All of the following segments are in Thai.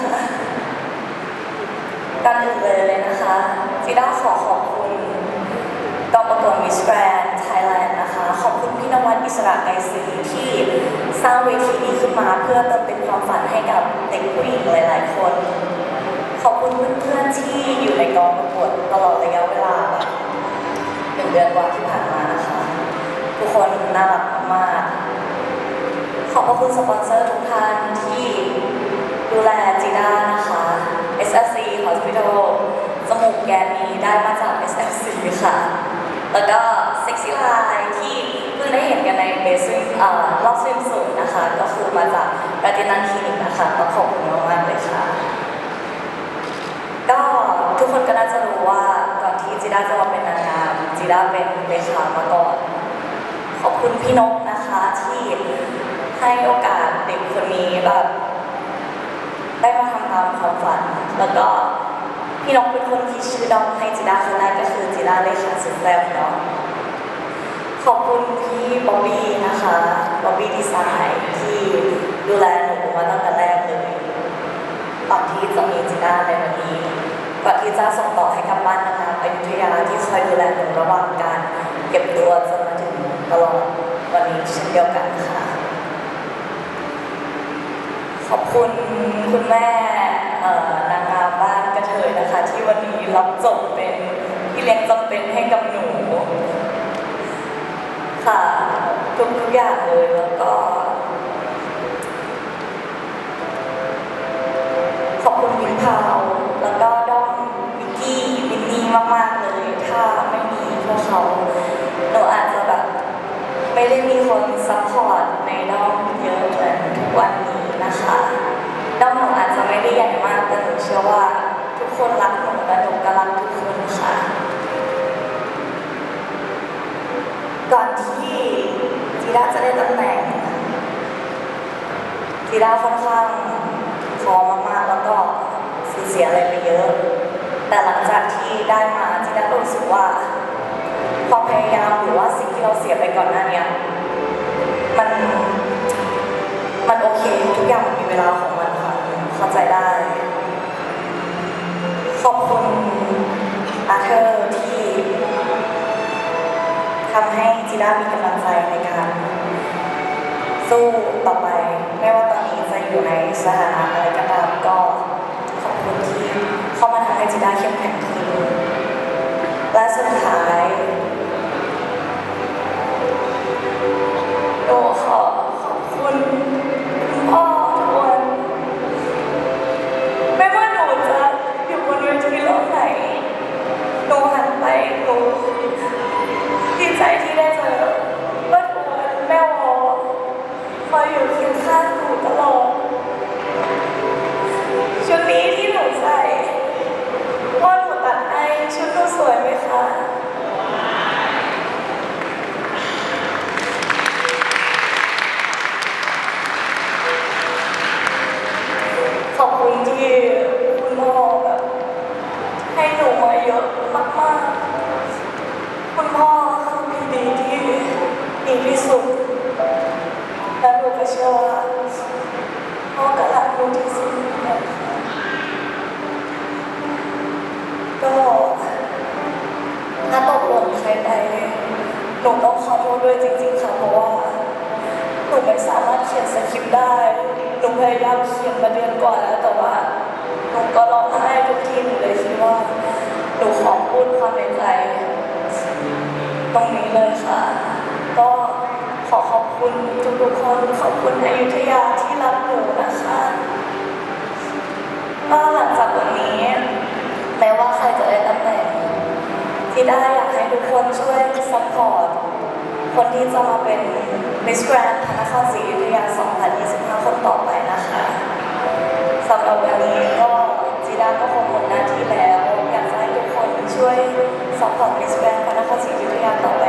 คะก่อนอื่นเลยเลยนะคะจีด้าขอขอบคุณกองประกวดมิสแกรนไทยแลนด์นะคะ ขอบคุณพี่นวัดอิสระไกรศรีที่สร้างเวทีนี้ขึ้นมาเพื่อเติมเต็มความฝันให้กับเด็กผู้หญิงหลายๆ คน ขอบคุณเพื่อนๆที่อยู่ในกองประกวดตลอดระยะเวลาหนึ่งเดือนกว่าที่ผ่านมานะคะ ทุกคนน่ารักมากๆขอบพระคุณสปอนเซอร์ทุกท่านที่ ดูแลจีด้านะคะ SLC Hospital จมูกแกนนี้ได้มาจาก SLC ค่ะ แล้วก็ Sexy Line ที่เพิ่งได้เห็นกันในเบสวิมรอบสวิมสูงนะคะ ก็คือมาจากกาตินันคลินิกนะคะต้องขอบคุณมากๆเลยค่ะ ก็ทุกคนก็น่าจะรู้ว่าก่อนที่จีด้าจะมาเป็นนางงามจีด้าเป็นเลขามาก่อนขอบคุณพี่นกนะคะที่ให้โอกาสเด็กคนนี้แบบ ตามความฝัน แล้วก็พี่นกเป็นคนที่ชื่อดอมให้จีด้าคนแรกก็คือจีด้าเลขาสุดแซ่บเนาะขอบคุณพี่บ๊อบบี้นะคะบ๊อบบี้ดีไซน์ที่ดูแลหนูมาตั้งแต่แรกเลยก่อนที่จะมีจีน่าในวันนี้ก่อนที่จะส่งต่อให้กับบ้านนะคะอยุธยาที่คอยดูแลหนูระหว่างการเก็บตัวจนมาถึงตลอดวันนี้เช่นเดียวกันค่ะ ขอบคุณคุณแม่นางงามบ้านกระเทยนะคะ ที่วันนี้รับจบเป็นพี่เลี้ยงจำเป็นให้กับหนูค่ะทุกทุกๆอย่างเลยแล้วก็ ขอบคุณพิมพาวแล้วก็ด้อมวิกกี้วินนี่มาก ๆ เลย ถ้าไม่มีพวกเขาหนูอาจจะแบบ ไม่ได้มีคนซัพพอร์ต ค่ะด้อมหนูอาจจะไม่ได้ใหญ่มากแต่หนูเชื่อว่าทุกคนรักหนูและหนูก็รักทุกคนค่ะ ก่อนที่จีด้าจะได้ตำแหน่งจีด้าค่อนข้างท้อมากๆแล้วก็สูญเสียอะไรไปเยอะ แต่หลังจากที่ได้มาจีด้าก็รู้สึกว่าความพยายามหรือว่าสิ่งที่เราเสียไปก่อนหน้าเนี้ยมัน มันโอเคทุกอย่างมันมีเวลาของมันค่ะเข้าใจได้ ขอบคุณอาเธอร์ที่ทำให้จีด้ามีกำลังใจในการสู้ต่อไป ไม่ว่าตอนนี้จะอยู่ในสถานะอะไรก็ตามก็ขอบคุณที่เข้ามาทำให้จีด้าเข้มแข็งขึ้นและสุดท้ายหนูขอขอบคุณคุณพ่อทุกคนไม่ว่าหนูจะอยู่บนเวทีโลกไหนหนูหันไปหนูดีใจที่ได้เจอป้าทวนแม่วอ คอยอยู่เคียงข้างหนูตลอด ชุดนี้ที่หนูใส่พ่อหนูตัดให้ชุดหนูสวยไหมคะ ขอบคุณที่คุณพ่อแบบให้หนูมาเยอะมากๆ คุณพ่อคือพี่ดีที่ดีที่สุด และหนูก็เชื่อว่าพ่อก็รักหนูที่สุดเหมือนกันค่ะก็ถ้าตกหล่นใครไปหนูต้องขอโทษด้วยจริงๆค่ะเพราะว่าหนูไม่สามารถเขียนสคริปต์ได้ หนูพยายามเขียนมาเดือนก่อนแล้วแต่ว่าหนูก็ร้องไห้นูเลยคิดว่าหนูขอพูดความในใจตรงนี้เลยค่ะ ก็ขอขอบคุณทุกๆคนขอบคุณอยุธยาที่รับหนูนะคะก็หลังจากวันนี้แม้ว่าใครจะได้ตำแหน่งที่ได้อยากให้ทุกคนช่วยซัพอร์ตคนที่จะมาเป็น Miss Grand พระนครศรีอยุธยา 2025 คนต่อไปนะคะสำหรับวันนี้ก็ ด้าก็คงหมดหน้าที่แล้ว อยากให้ทุกคนช่วยซัพพอร์ต Miss Grand พระนครศรีอยุธยาต่อไป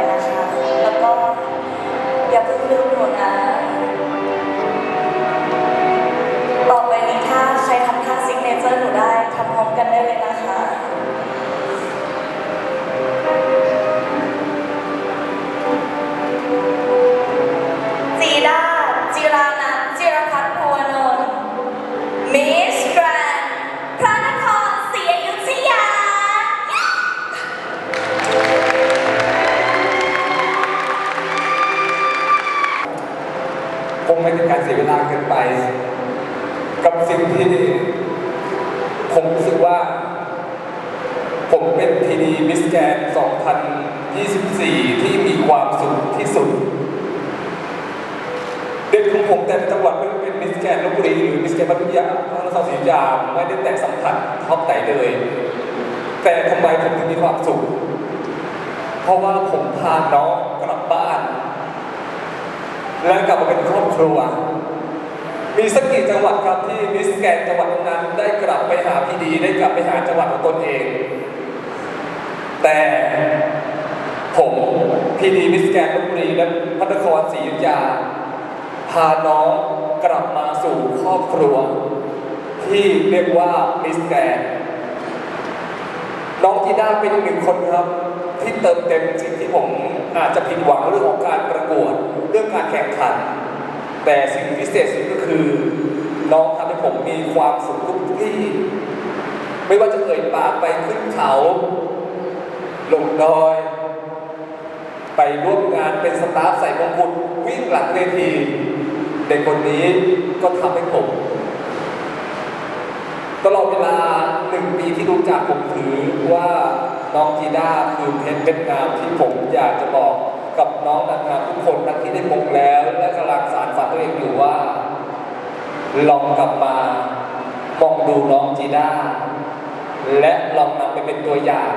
การเสียเวลาเกินไป กับสิ่งที่ผมรู้สึกว่า ผมเป็นทีดีมิสแกน 2024 ที่มีความสุขที่สุด เด็กของผมแต่จังหวัดไม่เป็นมิสแกนลบบุรีหรือมิสแกนพัทยาพระนครศรีอยุธยาไม่ได้แตะสัมผัสท็อปไหนเลย แต่ทำไมผมถึงมีความสุข เพราะว่าผมพาน้อง และกลับมาเป็นครอบครัว มีสักกี่จังหวัดครับที่มิสแกนจังหวัดนั้นได้กลับไปหาพี่ดีได้กลับไปหาจังหวัดของตนเอง แต่ผมพีดีมิสแกนลบบุรีและพัฒนครศรีอยุธยา พาน้องกลับมาสู่ครอบครัว ที่เรียกว่ามิสแกนน้องจีด้าเป็นอีกหนึ่งคนครับ ที่เติมเต็มสิ่งที่ผมอาจจะผิดหวังเรื่องของการประกวดเรื่องการแข่งขัน แต่สิ่งพิเศษสุดก็คือ น้องทำให้ผมมีความสุขทุกที่ ไม่ว่าจะเอ่ยปากไปขึ้นเขา ลงดอย ไปร่วมงานเป็นสตาฟใส่มงกุฎวิ่งหลังเวทีเด็กคนนี้ก็ทำให้ผมตลอดเวลาหนึ่งปีที่รู้จักผมถือว่า น้องจีด้าคือเพชรเป็นามที่ผมอยากจะบอกกับน้องนางงามทุกคนทั้งที่ได้มงแล้ว และกำลังสารฝันตัวเองอยู่ว่า ลองกลับมามองดูน้องจีด้าและลองนำไปเป็นตัวอย่าง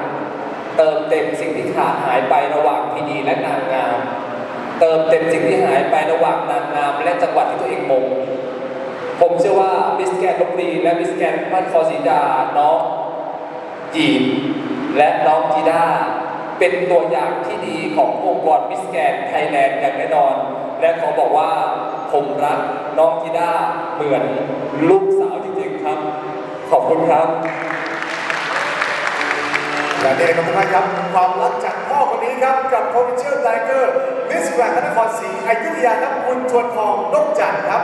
เติมเต็มสิ่งที่ขาดหายไประหว่างพีดีและนางงาม เติมเต็มสิ่งที่หายไประหว่างนางงาม และจังหวัดที่ตัวเองมงผมเชื่อว่ามิสแกนลบบุรีและมิสแกนบ้านคอสีดาน้องจีบ และน้องจีด้าเป็นตัวอย่างที่ดีขององค์กรมิสแกนไทยแลนด์อย่างแน่นอน และขอบอกว่าผมรักน้องจีด้าเหมือนลูกสาวจริงๆครับ ขอบคุณครับและนี่นะครับทุกท่านครับความรักจากพ่อคนนี้ครับกับ Provincial Tiger Miss Grand นครศรีอยุธยาครับคุณชวนทองนกจันทร์ครับ